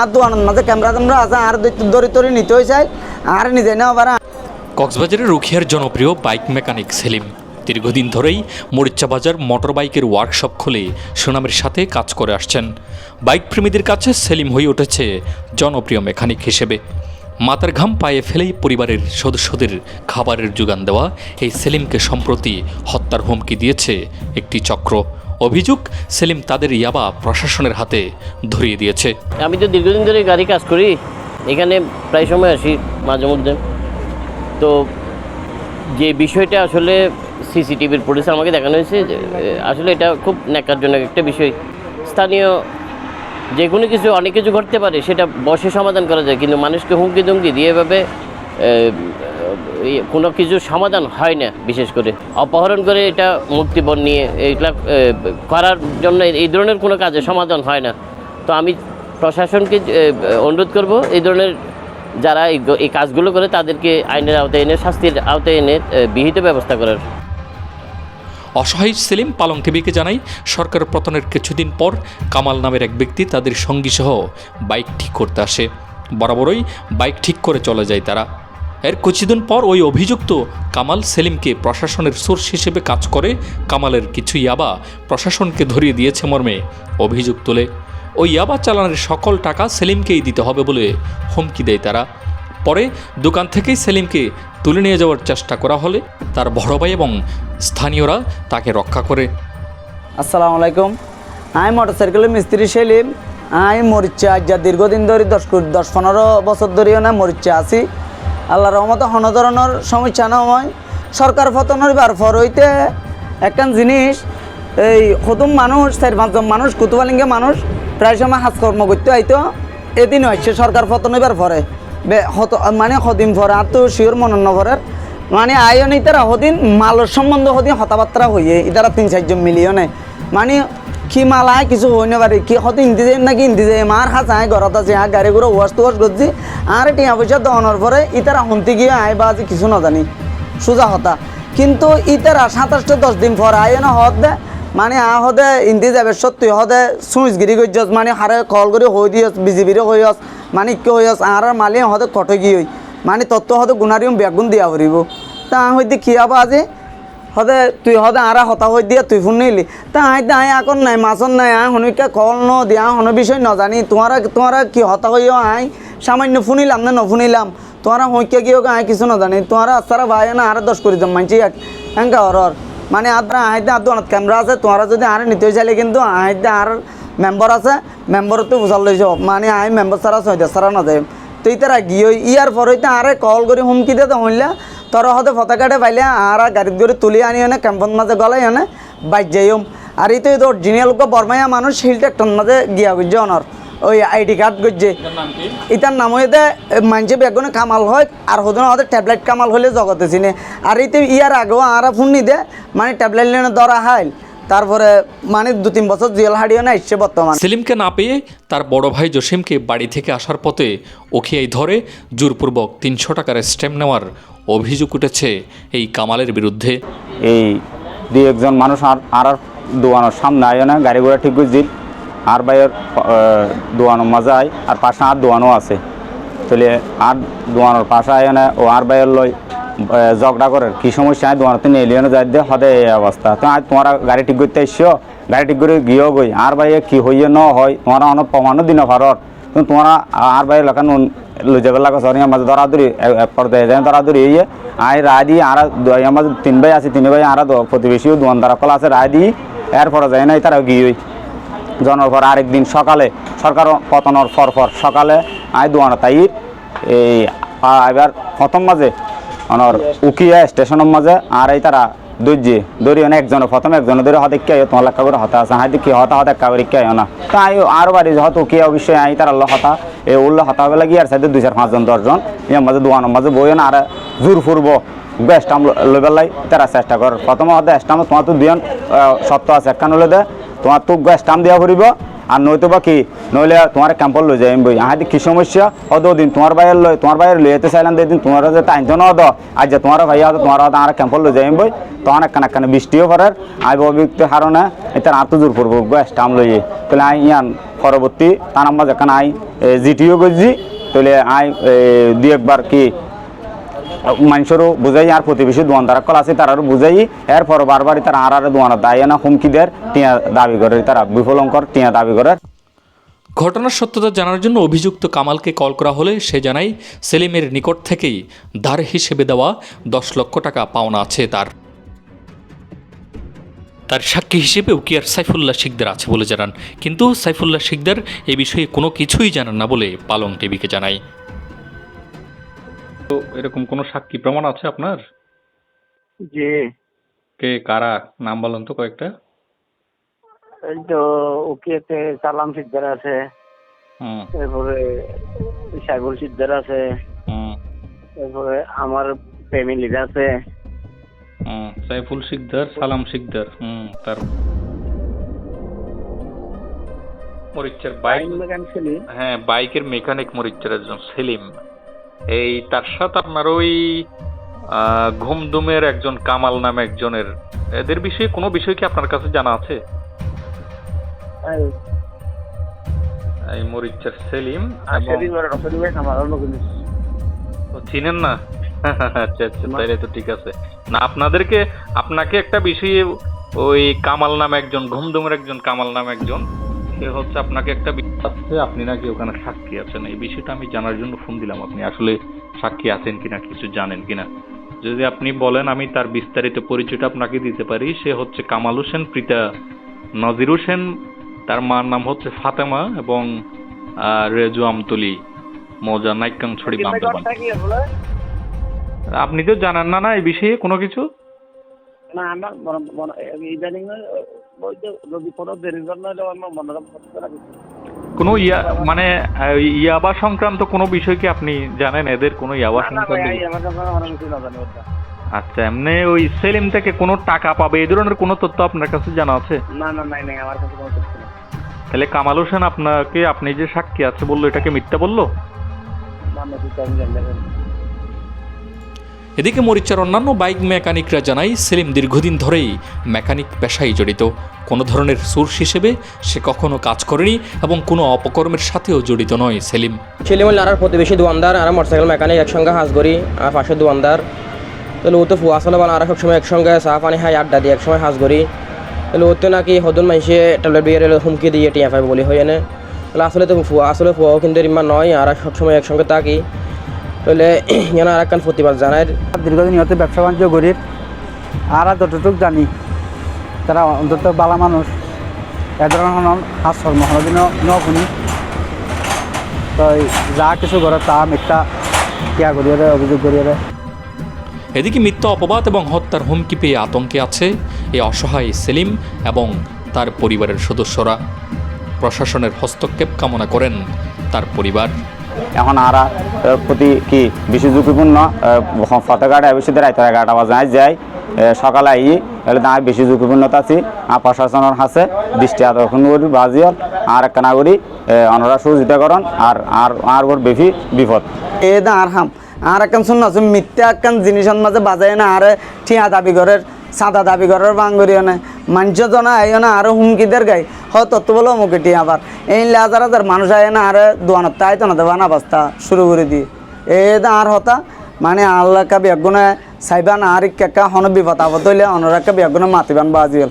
আর দোয়ানোর মাঝে ক্যামেরা ট্যামেরা আছে, আর দড়ি তরি নিতে হয়েছে আর নিজে নেওয়া পারে। কক্সবাজারের রুখিয়ার জনপ্রিয় বাইক মেকানিক সেলিম। দীর্ঘদিন ধরেই মরিচ্চা বাজার মোটর বাইকের ওয়ার্কশপ খুলে সুনামের সাথে কাজ করে আসছেন। বাইক প্রেমীদের কাছে সেলিম হয়ে উঠেছে জনপ্রিয় মেকানিক হিসেবে। মাথার ঘাম পায়ে ফেলেই পরিবারের সদস্যদের খাবারের যোগান দেওয়া এই সেলিমকে সম্প্রতি হত্যার হুমকি দিয়েছে একটি চক্র। অভিযোগ সেলিম তাদের ইয়াবা প্রশাসনের হাতে ধরিয়ে দিয়েছে। আমি তো দীর্ঘদিন ধরে গাড়ি কাজ করি। এখানে প্রায় সময় আসি মাঝে মধ্যে। তো যে বিষয়টা আসলে সিসিটিভির ফুটেজে আমাকে দেখানো হয়েছে যে, আসলে এটা খুব ন্যাকারজনক একটা বিষয়। স্থানীয় যে কোনো কিছু অনেক কিছু ঘটতে পারে সেটা বসে সমাধান করা যায়। কিন্তু মানুষকে হুমকি দুমকি দিয়ে এভাবে কোনো কিছু সমাধান হয় না, বিশেষ করে। অপহরণ করে এটা মুক্তিপণ নিয়ে, এইগুলা করার জন্য এই ধরনের কোনো কাজে সমাধান হয় না। তো আমি প্রশাসনকে অনুরোধ করব, এই ধরনের যারা এই কাজগুলো করে তাদেরকে আইনের আওতায় এনে, শাস্তির আওতায় এনে বিহিত ব্যবস্থা করার। অসহায় সেলিম পালংকেবিকে জানাই, সরকার পতনের কিছুদিন পর কামাল নামের এক ব্যক্তি তাদের সঙ্গী সহ বাইক ঠিক করতে আসে। বরাবরই বাইক ঠিক করে চলে যায় তারা। এর কিছুদিন পর ওই অভিযুক্ত কামাল সেলিমকে প্রশাসনের সোর্স হিসেবে কাজ করে কামালের কিছু ইয়াবা প্রশাসনকে ধরিয়ে দিয়েছে মর্মে। অভিযোগ তোলে, ওই ইয়াবা চালানের সকল টাকা সেলিমকেই দিতে হবে বলে হুমকি দেয় তারা। পরে দোকান থেকেই সেলিমকে তুলে নিয়ে যাওয়ার চেষ্টা করা হলে তার বড় ভাই এবং স্থানীয়রা তাকে রক্ষা করে। আসসালামু আলাইকুম। আমি মোটর সাইকেলের মিস্ত্রি সেলিম। আমি মরিচা যা দীর্ঘদিন ধরে, দশ দশ পনেরো বছর ধরেও না মরিচা আছি। আল্লাহ রহমতে হন ধরনের সমস্যা না হয় সরকার পতনের বার পর হইতে একখান জিনিস, এই সদুম মানুষ, চার পাঁচজন মানুষ, কুতুবালিঙ্গে মানুষ প্রায় সময় হাজকর্ম করতে হয়তো এদিন হচ্ছে সরকার পতন এবার পরে। মানে সদিন পরে, আর তো শিওর মনে নভরের মানে আয়ন ইতারা হদিন মালের সম্বন্ধ হদিন হতাবার্তা হইয়ে ইতারা তিন চারজন মিলিয়নে। মানে কি মাল আয় কিছু হই না পারে কি হতে ইন্দি যায় নাকি ইন্দি যায়? মার হাত আয় ঘরত আছে আয় গাড়ি করে ওয়াশ টুয়াশ করছি আর টিয়া পয়সা দহনের পরে ইতারা হন্তি গিয়ে আয় বা আজি কিছু নাজানি। সোজা হতা। কিন্তু ইতারা সাতাশটা দশ দিন পর আয় না হত দে। মানে আ হদে ইন্দি যাবে সত্যি হদে সুইচগিরি করছস মানে হারে কল করে হই দিয়স বিজিবিরে হইয়স মানে কি হইয়স আর মালি হদে কটে গিয়ে মানে তত্ত্ব হদে গুণারিম বেগুন দিয়া ফুরিব তা হইতে খিয়াবা আজি? হদে তুই হদে আরা হতা হই দিয়া তুই ফোন নিলি তা আই আই আকন নাই, মাছন নাই, আই হনুকে কল ন দিয়া হন বিষয় নজানি। তোমারা তোমারা কি হতা হইও আই? সামান্য ফুনিলাম না নফুনিলাম তোমারা হইকে গিয়ে আই কিছু নজানি। তোমারা আসারা ভাই না আরে দশ করে দাম মানছি এঙ্কা হরর। মানে আদরা আইতে আর দোকানত ক্যামেরা আছে, তোমারা যদি আরে নিতে চাইলে কিন্তু আইতে আর মেম্বার আছে। মেম্বারও তো বুঝাল লইছ। মানে আই মেম্বার ছাড়া সইতে ছাড়া না যায় তো ইতারা গিয়ে, ইয়ার পর হইতে আরে কল করে হুমকি দিয়ে তো হইলা। তোর হতে পতাকাটে পাইলে আর গাড়িত করে তুলি আনি এনে ক্যাম্পন মাঝে গলাই এনে বাইক যাইম আর এই তো এই অরিজিনাল বর্মাইয়া মানুষ হিলটা একটন মাঝে গিয়া গুজছে অনর। ওই আইডি কার্ড গুজছে ইতার নাম হইতে মানছে বেগুনে কামাল হয় আর হদিন হতে ট্যাবলেট কামাল হলে জগতে চিনে। আর এইতে ইয়ার আগেও আর ফোন নিদে মানে ট্যাবলেট নিয়ে ধরা হাইল। তারপরে মানে দু তিন বছর জেল হারিয়ে না এসছে বর্তমান সেলিমকে না পেয়ে তার বড় ভাই জসিমকে বাড়ি থেকে আসার পথে ওখিয়াই ধরে জোরপূর্বক তিনশো টাকার স্ট্যাম্প নেওয়ার অভিযোগ উঠেছে এই কামালের বিরুদ্ধে। এই দুই একজন মানুষ আর আর দোয়ানোর সামনে আয় না, গাড়ি ঘোড়া ঠিক করছিল আর বাইয়ের দোয়ানোর মজা আয় আর পাশে আর দোয়ানো আছে। তাহলে আর দোয়ানোর পাশে আয় না, ও আর বাইয়ের লই ঝগড়া করে। কি সমস্যা? আয় নিয়ে এলিও যাই দিয়ে হদে এই অবস্থা। তো আজ তোমরা গাড়ি ঠিক করতে এসছো? গাড়ি ঠিক করে গিয়েও গই। আর বাইয়ে কি হইয়ে ন হয়? তোমরা অনেক প্রমাণও দিন ভারত। তোমরা আর বাইরে লেখান যাবে লাগা সরি আমাদের দরাদরি পর্দায় যায় দরাদরি ইয়ে আই রাদি আর আমাদের তিন ভাই আছে, তিন ভাই আর প্রতিবেশীও দোয়ান দ্বারা কল আছে রাদি এরপরে যায় নাই তারা গিয়ে জনের পর আরেকদিন সকালে সরকার পতনের পর পর সকালে আই দোয়ানো তাই এই এবার প্রথম মাঝে, অনর উকিয়া স্টেশনের মাঝে, আর এই তারা দর্জি দড়ি অনেক একজন প্রথম একজন ধরে হতে কে তোমার লেখা করে হতা আছে হাতে কি হতা হতা কাবরি কে না। তো আই আর বাড়ি হত, কি অবশ্যই আই, তার আল্লাহ হতা, এ উল্লাহ হতা হবে লাগি আর সাইডে দুই চার পাঁচজন, দশজন ইয়ার মাঝে দোয়ানোর মাঝে বই না, আর জোর ফুরব স্টাম্প লইবার লাই, তারা চেষ্টা কর প্রথম হতে স্টাম তোমার তো দুজন সত্য আছে, একখান হলে দে, তোমার তো স্টাম দেওয়া ফুরিব আর নয়তো বা কি? নইলে তোমার ক্যাম্পল লই যাই বই আহাদি কি সমস্যা? অদ দিন তোমার বাইর লই তোমার বাইর লই যেতে চাইলাম দিন তোমার যে টাইম তো নদ আজ যে তোমার ভাইয়া তোমার হতো আর ক্যাম্পল লই যাই বই তখন একখান একখান বৃষ্টিও পড়ার আই অভিযুক্ত হারণে এটা আর তো জোর পড়ব স্টাম্প লইয়ে। তাহলে আই ইয়ান, পরবর্তী, তার নাম্বার যেখানে আই জিটিও করছি, তাহলে আই দুই একবার কি মানুষেরও বুঝাই, আর প্রতিবেশী দোয়ান দ্বারা কল আছে তারারও বুঝাই। এরপর বারবারই তারা আর আর দোয়ান দায় না হুমকি দেয়, টিয়া দাবি করে তারা বিফলঙ্কর, টিয়া দাবি করে। ঘটনার সত্যতা জানার জন্য অভিযুক্ত কামালকে কল করা হলে সে জানায়, সেলিমের নিকট থেকেই ধার হিসেবে দেওয়া দশ লক্ষ টাকা পাওনা আছে তার। তার সাক্ষী হিসেবে উকিয়ার সাইফুল্লাহ শিকদার আছে বলে জানান। কিন্তু সাইফুল্লাহ শিকদার এ বিষয়ে কোনো কিছুই জানান না বলে পালং টিভিকে জানায়। তো এরকম কোনো সাক্ষী প্রমাণ আছে আপনার? জি। কে কারা? নাম বলেন তো কয়েকটা। এই তো ওকেতে সালাম সিদ্ধার আছে। হুম। তারপরে সাইবুল সিদ্ধার আছে। হুম। তারপরে আমার ফ্যামিলির আছে। হুম সাইফুল শিকদার সালাম শিকদার হুম তার মরিচ্চার বাইক হ্যাঁ বাইকের মেকানিক মরিচ্চার একজন সেলিম। এই তার সাথে আপনার ওই ঘুমদুমের একজন কামাল নামে একজনের এদের বিষয়ে কোনো বিষয় কি আপনার কাছে জানা আছে? এই মরিচ্চার সেলিম চিনেন না? আচ্ছা আচ্ছা তাইলে তো ঠিক আছে। না আপনাদেরকে আপনাকে একটা বিষয়ে ওই কামাল নামে একজন ঘুমদুমের একজন কামাল নামে একজন সে হচ্ছে আপনাকে একটা বিষয় আছে আপনি নাকি ওখানে সাক্ষী আছেন। এই বিষয়টা আমি জানার জন্য ফোন দিলাম আপনি। আসলে সাক্ষী আছেন কিনা কিছু জানেন কিনা? যদি আপনি বলেন আমি তার বিস্তারিত পরিচয়টা আপনাকে দিতে পারি। সে হচ্ছে কামাল হোসেন প্রীতা নজির হোসেন। তার মার নাম হচ্ছে ফাতেমা এবং রেজু আমতলি মৌজা নাইকাংছড়ি বান্দরবান। আপনি তো জানান না না এই বিষয়ে কোনো কিছু? না আমার ইদানিং যদি কোনো আমার ইয়া মানে ইয়াবা সংক্রান্ত কোনো বিষয় কি আপনি জানেন? এদের কোনো ইয়াবা সংক্রান্ত আচ্ছা এমনি ওই সেলিম থেকে কোনো টাকা পাবে? এই ধরনের কোনো তথ্য আপনার কাছে জানা আছে? না না নাই নাই আমার কাছে কোনো তথ্য তাহলে কামাল হোসেন আপনাকে আপনি যে সাক্ষী আছে বলল এটাকে মিথ্যা বলল? না না। এদিকে মরিচার অন্যান্য বাইক মেকানিকরা জানায়, সেলিম দীর্ঘদিন ধরেই মেকানিক পেশায় জড়িত। কোনো ধরনের সোর্স হিসেবে সে কখনো কাজ করেনি এবং কোনো অপকর্মের সাথেও জড়িত নয় সেলিম। ছেলেমূল আর প্রতিবেশী দোয়ানদার আর মোটরসাইকেল মেকানিক একসঙ্গে হাজ করি আর পাশে দোয়ানদার তাহলে ও তো ফুয়া আসলে বানা আর সবসময় একসঙ্গে চা, পানি খাই আড্ডা দিয়ে একসময় হাজ করি তাহলে ওতে নাকি হদুন মানুষে ট্যাবলেট বিয়ে হুমকি দিয়ে টিয়া পাই বলি হয় এনে। তাহলে আসলে তো ফুয়া আসলে ফুয়াও কিন্তু ইমান নয়, আর সবসময় একসঙ্গে থাকি। তাহলে যেন আর একখান প্রতিবাদ জানায় দীর্ঘদিন হতে ব্যবসা বাণিজ্য করি আর যতটুক জানি তারা অন্তত বালা মানুষ এ ধরনের হাস কর্ম কোনোদিন ন শুনি তো যা কিছু করে তা মিথ্যা কিয়া করিয়ে দেয় অভিযোগ করিয়ে দেয় এদিকে মিথ্যা অপবাদ এবং হত্যার হুমকি পেয়ে আতঙ্কে আছে এই অসহায় সেলিম এবং তার পরিবারের সদস্যরা। প্রশাসনের হস্তক্ষেপ কামনা করেন তার পরিবার। এখন আরা প্রতি কি বেশি ঝুঁকিপূর্ণ ফতেঘাট বেশি রাইতে এগারোটা বাজে, আজ যাই সকালে আই এলে দাঁড়ায় বেশি ঝুঁকিপূর্ণতা আছি আর প্রশাসনের হাতে দৃষ্টি আকর্ষণ করি বাজিয়ল আর একখানা করি অনরা সহযোগিতা করন, আর আর আর ওর বেশি বিপদ। এ দা আর হাম, আর একখান শুন আছে, মিথ্যা একখান জিনিসের মাঝে বাজায় না, আর ঠিয়া দাবি ঘরের সাদা দাবি ঘরের বাঙ্গরিও না মানুষ না আইও না, আর হুমকিদের গাই হ তত্ত্ব বলো মুখে টি আবার। এই হাজার হাজার মানুষ আয় না, আর দোয়ানোর তাই তো না, দেবা অবস্থা শুরু করে দিয়ে এ দা আর হতা মানে আল্লাহ কাবি একগুণে সাইবান আর কেকা হন বিপদ আপদ হইলে অনরাকা বেগুনে মাতিবান বাজিল